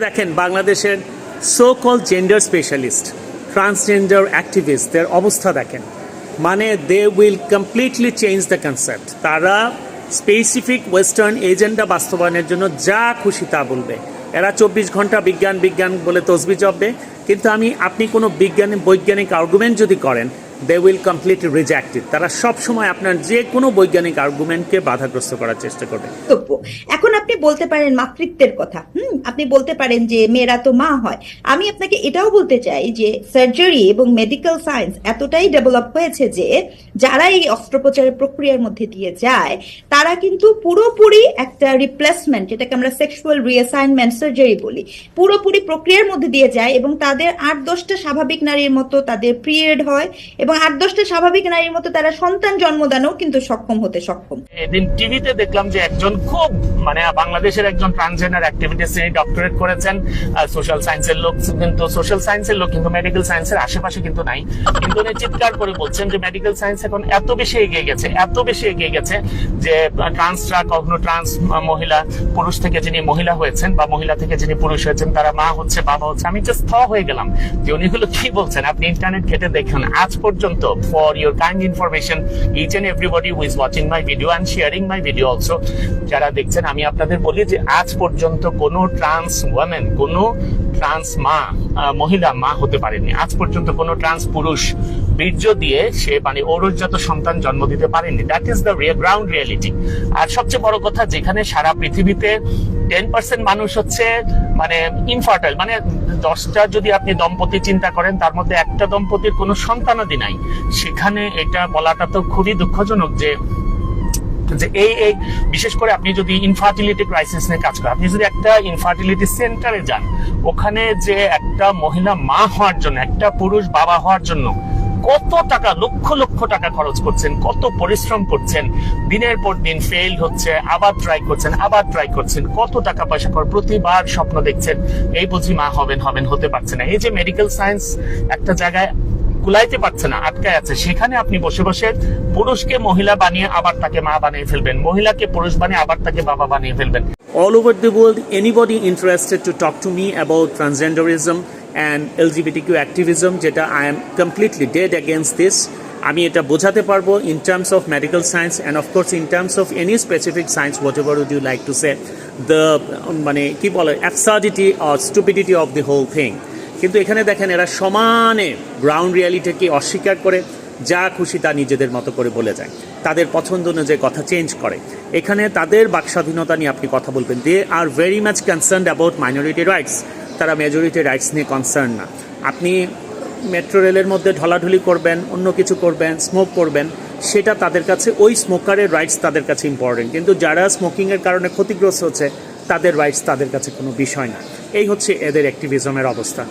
দেখেন, বাংলাদেশের so called gender specialist transgender অ্যাক্টিভিস্টদের অবস্থা দেখেন। মানে they will completely change the concept তারা স্পেসিফিক ওয়েস্টার্ন এজেন্ডা বাস্তবায়নের জন্য যা খুশি তা বলবে। এরা চব্বিশ ঘণ্টা বিজ্ঞান বিজ্ঞান বলে তসবি জপবে। কিন্তু আমি, আপনি কোনো বিজ্ঞানী, বৈজ্ঞানিক আর্গুমেন্ট যদি করেন দে উইল কমপ্লিটলি রিজেক্টেড তারা সব সময় আপনার যে কোনো বৈজ্ঞানিক আর্গুমেন্টকে বাধাগ্রস্ত করার চেষ্টা করবে। এখন আপনি বলতে পারেন মাতৃত্বের কথা। হুম, আপনি বলতে পারেন যে মেয়েরা তো মা হয়। আমি আপনাকে এটাও বলতে চাই যে সার্জারি এবং মেডিকেল সায়েন্স এতটাই ডেভেলপ হয়েছে যে যারা এই অস্ত্রোপচারের প্রক্রিয়ার মধ্যে দিয়ে যায় তারা কিন্তু পুরোপুরি একটা রিপ্লেসমেন্ট যেটাকে আমরা সেক্সুয়াল রিঅ্যাসাইনমেন্ট সার্জারি বলি, পুরোপুরি প্রক্রিয়ার মধ্যে দিয়ে যায় এবং তাদের আট দশটা স্বাভাবিক নারীর মতো তাদের পিরিয়ড হয় এবং আট দশটা স্বাভাবিক নারীর মতো তারা সন্তান জন্মদানও কিন্তু সক্ষম হতে সক্ষম। এদিন টিভিতে দেখলাম যে একজন খুব মানে বাংলাদেশের একজন ট্রান্সজেন্ডার অ্যাক্টিভিটিস তিনি ডক্টরেট করেছেন। সোশ্যাল সায়েন্সের লোক কিন্তু সোশ্যাল সায়েন্সের লোক কিন্তু মেডিকেল সায়েন্সের আশেপাশে কিন্তু নাই। কিন্তু উনি চিৎকার করে বলছেন যে মেডিকেল সায়েন্স এখন এত বেশি এগিয়ে গেছে, এত বেশি এগিয়ে গেছে যে ট্রান্সরা, কখনো ট্রান্স মহিলা, পুরুষ থেকে যিনি মহিলা হয়েছেন বা মহিলা থেকে যিনি পুরুষ হয়েছেন, তারা মা হচ্ছে, বাবা হচ্ছে। আমি জাস্ট থ হয়ে গেলাম। যে উনি হলো কি বলছেন, আপনি ইন্টারনেট ঘেটে দেখুন। আজ পর্যন্ত for your kind information each and everybody who is watching my video and sharing my video also যারা দেখছেন, আমি আপনাদের বলি যে আজ পর্যন্ত কোনো ট্রান্স ওয়ামেন কোনো ট্রান্স মা মহিলা মা হতে পারেনি। আজ পর্যন্ত কোনো ট্রান্স পুরুষ বীর্য দিয়ে সে মানে ঔরজাত সন্তান জন্ম দিতে পারেনি। That is the ground reality আর সবচেয়ে বড় কথা, যেখানে সারা পৃথিবীতে টেন পার্সেন্ট মানুষ হচ্ছে মানে ইনফার্টাইল মানে দশটা যদি আপনি দম্পতি চিন্তা করেন, তার মধ্যে একটা দম্পতির কোনো সন্তানাদি নাই। সেখানে এটা বলাটা তো খুবই দুঃখজনক যে যে এই এই, বিশেষ করে আপনি যদি ইনফার্টিলিটি ক্রাইসিস নিয়ে কাজ করেন, আপনি যদি একটা ইনফার্টিলিটি সেন্টারে যান, ওখানে যে একটা মহিলা মা হওয়ার জন্য, একটা পুরুষ বাবা হওয়ার জন্য কত টাকা লক্ষ লক্ষ টাকা খরচ করছেন কত পরিশ্রম করছেন দিনের পর দিন ফেইল হচ্ছে আবার ট্রাই করছেন আবার ট্রাই করছেন কত টাকা পয়সা কর প্রতিবার স্বপ্ন দেখছেন এই বুঝি মা হবেন হবেন হতে পারছে না। এই যে মেডিকেল সায়েন্স একটা জায়গায় কুলাইতে পারছে না আটকায় আছে সেখানে আপনি বসে বসে পুরুষকে মহিলা বানিয়ে আবার তাকে মা বানিয়ে ফেলবেন মহিলাকে পুরুষ বানিয়ে আবার তাকে বাবা বানিয়ে ফেলবেন। All over the world, anybody interested to talk to me about transgenderism and LGBT Q activism যেটা I am completely dead against this আমি এটা বোঝাতে পারব in terms of medical science and of course in terms of any specific science whatever would you like to say the মানে কি বলে absurdity or stupidity of the whole thing কিন্তু এখানে দেখেন এরা সমানে গ্রাউন্ড রিয়ালিটিকে অস্বীকার করে, যা খুশি তা নিজেদের মতো করে বলে যায়। তাদের পছন্দ অনুযায়ী কথা চেঞ্জ করে। এখানে তাদের বাক স্বাধীনতা নিয়ে আপনি কথা বলবেন। They are very much concerned about minority rights তারা মেজরিটি রাইটস নিয়ে কনসার্ন না। আপনি মেট্রো রেলের মধ্যে ঢলাঢলি করবেন, অন্য কিছু করবেন স্মোক করবেন, সেটা তাদের কাছে, ওই স্মোকারের রাইটস তাদের কাছে ইম্পর্টেন্ট কিন্তু যারা স্মোকিংয়ের কারণে ক্ষতিগ্রস্ত হচ্ছে, তাদের রাইটস তাদের কাছে কোনো বিষয় না। এই হচ্ছে এদের অ্যাক্টিভিজমের অবস্থা।